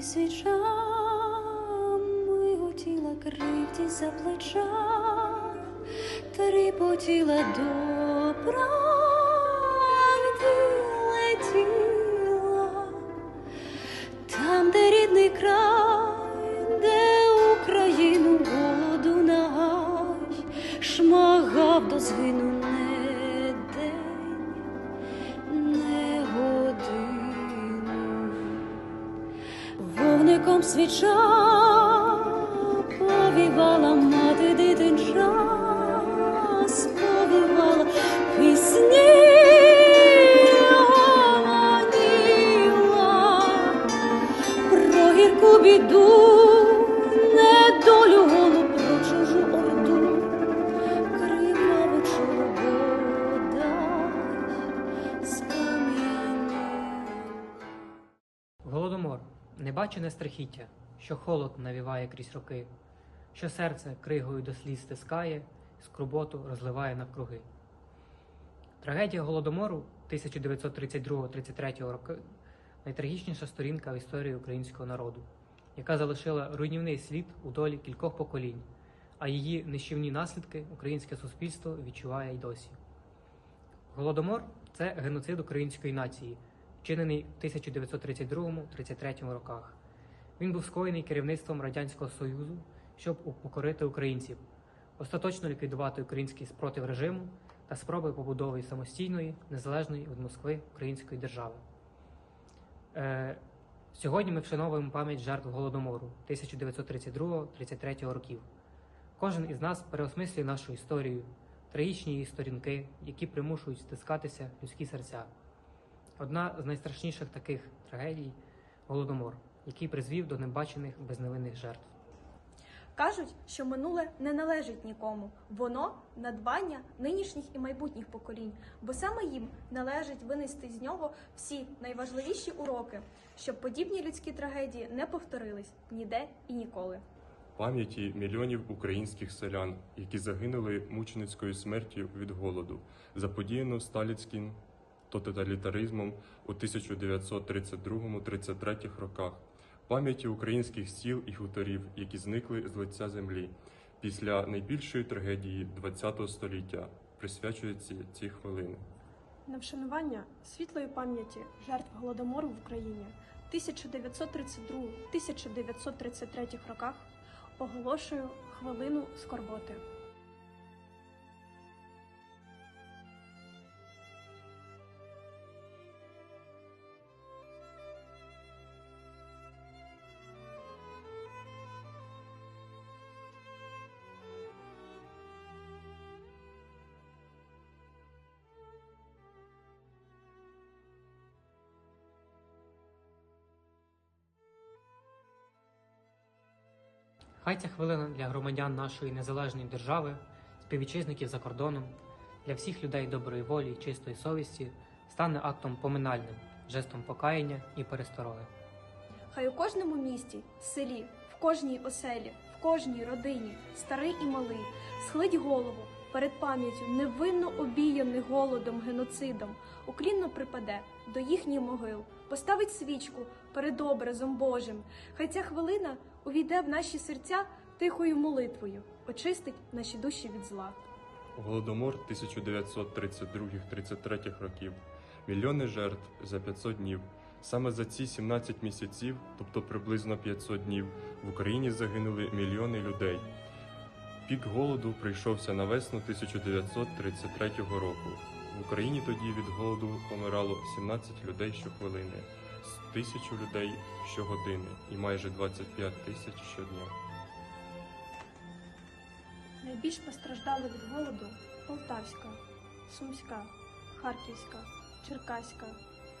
і свіча миготіла кривді за плеча, тріпотіла до правди летіла, там, де рідний край, де Україну голоду нагай, шмагав до згину свіча повівала мати дитинча, сповивала пісні про гірку біду, небачене страхіття, що холод навіває крізь роки, що серце кригою до сліз стискає, скруботу розливає навкруги. Трагедія голодомору 1932-33 роки найтрагічніша сторінка в історії українського народу, яка залишила руйнівний слід у долі кількох поколінь, а її нищівні наслідки українське суспільство відчуває й досі. Голодомор це геноцид української нації, вчинений в 1932-33 роках. Він був скоєний керівництвом Радянського Союзу, щоб упокорити українців, остаточно ліквідувати український спротив режиму та спроби побудови самостійної, незалежної від Москви української держави. Е, сьогодні ми вшановуємо пам'ять жертв Голодомору 1932-33 років. Кожен із нас переосмислює нашу історію, трагічні її сторінки, які примушують стискатися людські серця. Одна з найстрашніших таких трагедій голодомор, який призвів до небачених безневинних жертв. Кажуть, що минуле не належить нікому. Воно надбання нинішніх і майбутніх поколінь, бо саме їм належить винести з нього всі найважливіші уроки, щоб подібні людські трагедії не повторились ніде і ніколи. пам'яті мільйонів українських селян, які загинули мученицькою смертю від голоду, заподіяно сталінським тоталітаризмом у 1932-33 роках, пам'яті українських сіл і хуторів, які зникли з лиця землі після найбільшої трагедії ХХ століття, присвячуються ці хвилини. На вшанування світлої пам'яті жертв голодомору в Україні в 1932-1933 роках оголошую хвилину скорботи. Хай ця хвилина для громадян нашої незалежної держави, співвітчизників за кордоном, для всіх людей доброї волі і чистої совісті стане актом поминальним, жестом покаяння і перестороги. Хай у кожному місті, селі, в кожній оселі, в кожній родині, старий і малий, схилить голову перед пам'яттю невинно обіяних голодом, геноцидом, уклінно припаде до їхніх могил, поставить свічку перед образом Божим. Хай ця хвилина увійде в наші серця тихою молитвою, очистить наші душі від зла. Голодомор 1932-33 років. Мільйони жертв за 500 днів. Саме за ці 17 місяців, тобто приблизно 500 днів, в Україні загинули мільйони людей. Пік голоду прийшовся на весну 1933 року. В Україні тоді від голоду помирало 17 людей щохвилини, з тисячу людей щогодини і майже 25 тисяч щодня. Найбільш постраждали від голоду Полтавська, Сумська, Харківська, Черкаська,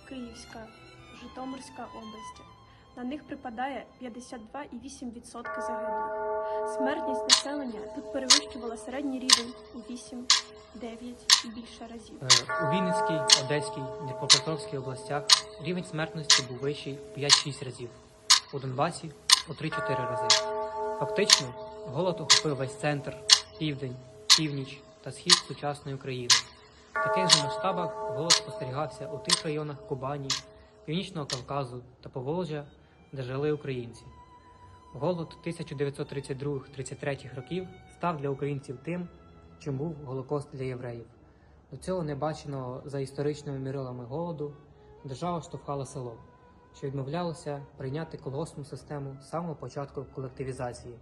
Київська, Житомирська області. На них припадає 52,8% загиблих. Смертність населення тут перевищувала середній рівень у 8, 9 і більше разів. Е, У Вінницькій, Одеській, Дніпропетровській областях рівень смертності був вищий в 5-6 разів, у Донбасі у 3-4 рази. Фактично, голод охопив весь центр, південь, північ та схід сучасної України. В таких же масштабах голод спостерігався у тих районах Кубані, Північного Кавказу та Поволжя, де жили українці. Голод 1932-33 років став для українців тим, чим був Голокост для євреїв. До цього небаченого за історичними мірилами голоду держава штовхала село, що відмовлялося прийняти колгоспну систему з самого початку колективізації.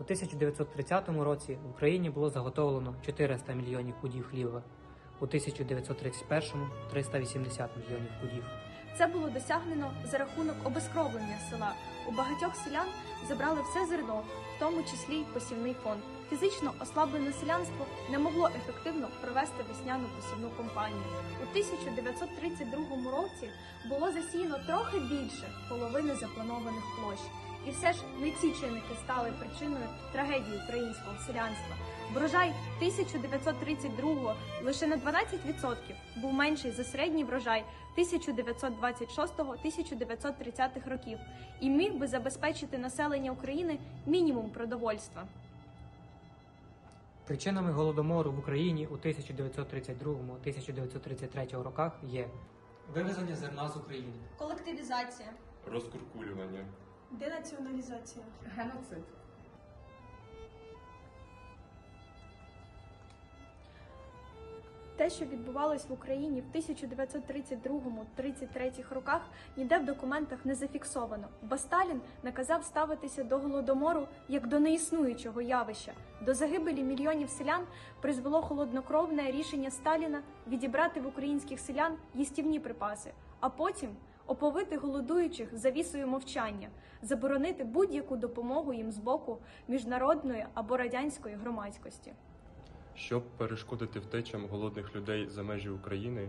У 1930 році в Україні було заготовлено 400 мільйонів пудів хліба, у 1931 – 380 мільйонів пудів. Це було досягнено за рахунок обезкровлення села. У багатьох селян забрали все зерно, в тому числі й посівний фонд. Фізично ослаблене селянство не могло ефективно провести весняну посівну кампанію. У 1932 році було засіяно трохи більше половини запланованих площ. І все ж не ці чинники стали причиною трагедії українського селянства. Врожай 1932 лише на 12% був менший за середній врожай 1926-1930 років і міг би забезпечити населення України мінімум продовольства. Причинами голодомору в Україні у 1932-1933 роках є вивезення зерна з України, Колективізація, Розкуркулювання, Денаціоналізація. Геноцид. Те, що відбувалось в Україні в 1932-33 роках, ніде в документах не зафіксовано, бо Сталін наказав ставитися до голодомору як до неіснуючого явища. До загибелі мільйонів селян призвело холоднокровне рішення Сталіна відібрати в українських селян їстівні припаси, а потім оповити голодуючих завісою мовчання, заборонити будь-яку допомогу їм з боку міжнародної або радянської громадськості. Щоб перешкодити втечам голодних людей за межі України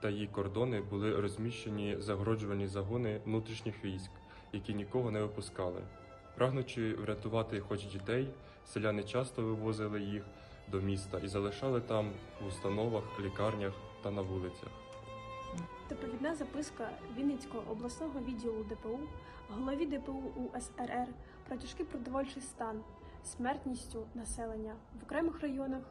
та її кордони були розміщені загороджувальні загони внутрішніх військ, які нікого не випускали. Прагнучи врятувати хоч дітей, селяни часто вивозили їх до міста і залишали там в установах, лікарнях та на вулицях. Доповідна записка Вінницького обласного відділу ДПУ, голові ДПУ УСРР про тяжкий продовольчий стан, смертністю населення в окремих районах,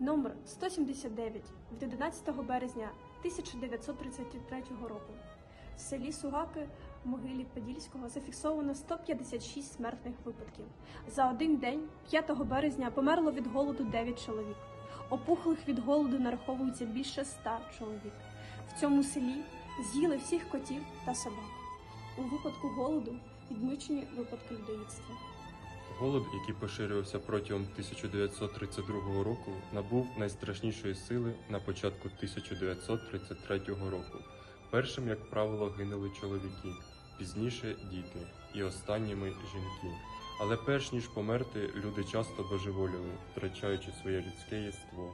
номер 179 від 11 березня 1933 року. В селі Сугаки в могилі Подільського зафіксовано 156 смертних випадків. За один день, 5 березня, померло від голоду 9 чоловік. Опухлих від голоду нараховується більше 100 чоловік. В цьому селі з'їли всіх котів та собак. У випадку голоду відмічені випадки людоїдства. Голод, який поширювався протягом 1932 року, набув найстрашнішої сили на початку 1933 року. Першим, як правило, гинули чоловіки, пізніше діти і останніми жінки. Але перш ніж померти, люди часто божеволіли, втрачаючи своє людське єство.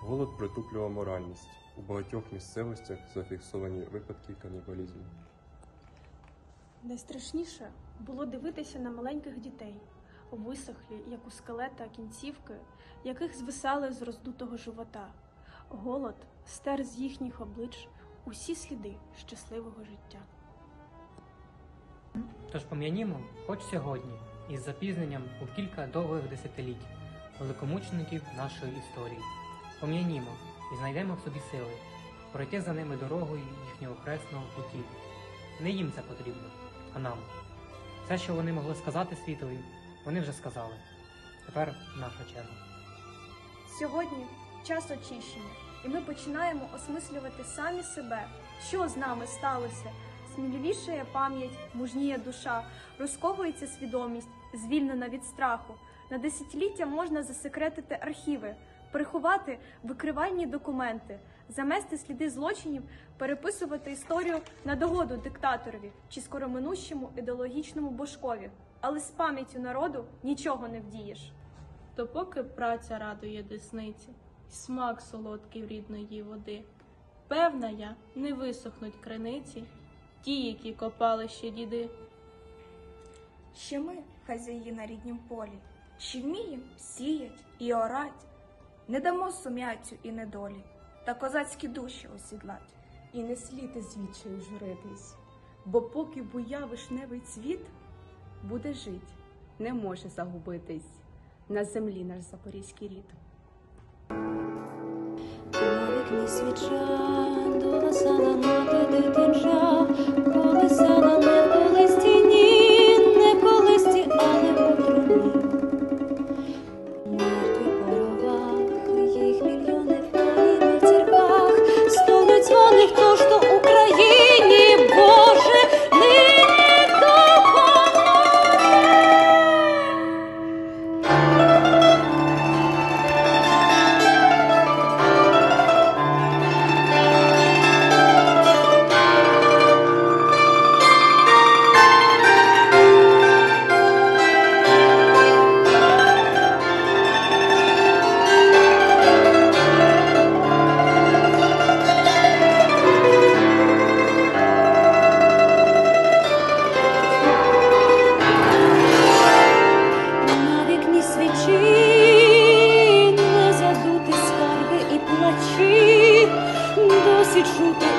Голод притуплював моральність. У багатьох місцевостях зафіксовані випадки канібалізму. Найстрашніше було дивитися на маленьких дітей, висохлі, як у скелета кінцівки, яких звисали з роздутого живота. Голод стер з їхніх облич усі сліди щасливого життя. Тож пом'янімо, хоч сьогодні, із запізненням у кілька довгих десятиліть великомучеників нашої історії. Пом'янімо і знайдемо в собі сили пройти за ними дорогою їхнього хресного путі. Не їм це потрібно, а нам. Все, що вони могли сказати світові, вони вже сказали. Тепер наша черга. Сьогодні час очищення, і ми починаємо осмислювати самі себе, що з нами сталося. Сміливішає пам'ять, мужніє душа, розковується свідомість, звільнена від страху. На десятиліття можна засекретити архіви, приховати викривальні документи, замести сліди злочинів, переписувати історію на догоду диктаторові чи скороминущому ідеологічному божкові. Але з пам'яттю народу нічого не вдієш. То поки праця радує десниці, й смак солодкий в рідної води. Певна я, не висохнуть криниці, ті, які копали ще діди. Ще ми, хазяї на ріднім полі, чи вмієм сіять і орать, не дамо сум'яттю і недолі, та козацькі душі осідлать. І не слід із відчаю журитись, бо поки буя вишневий цвіт, буде жить, не може загубитись на землі наш запорізький рід. На вікні свіча, до сада ноти дитинча, true.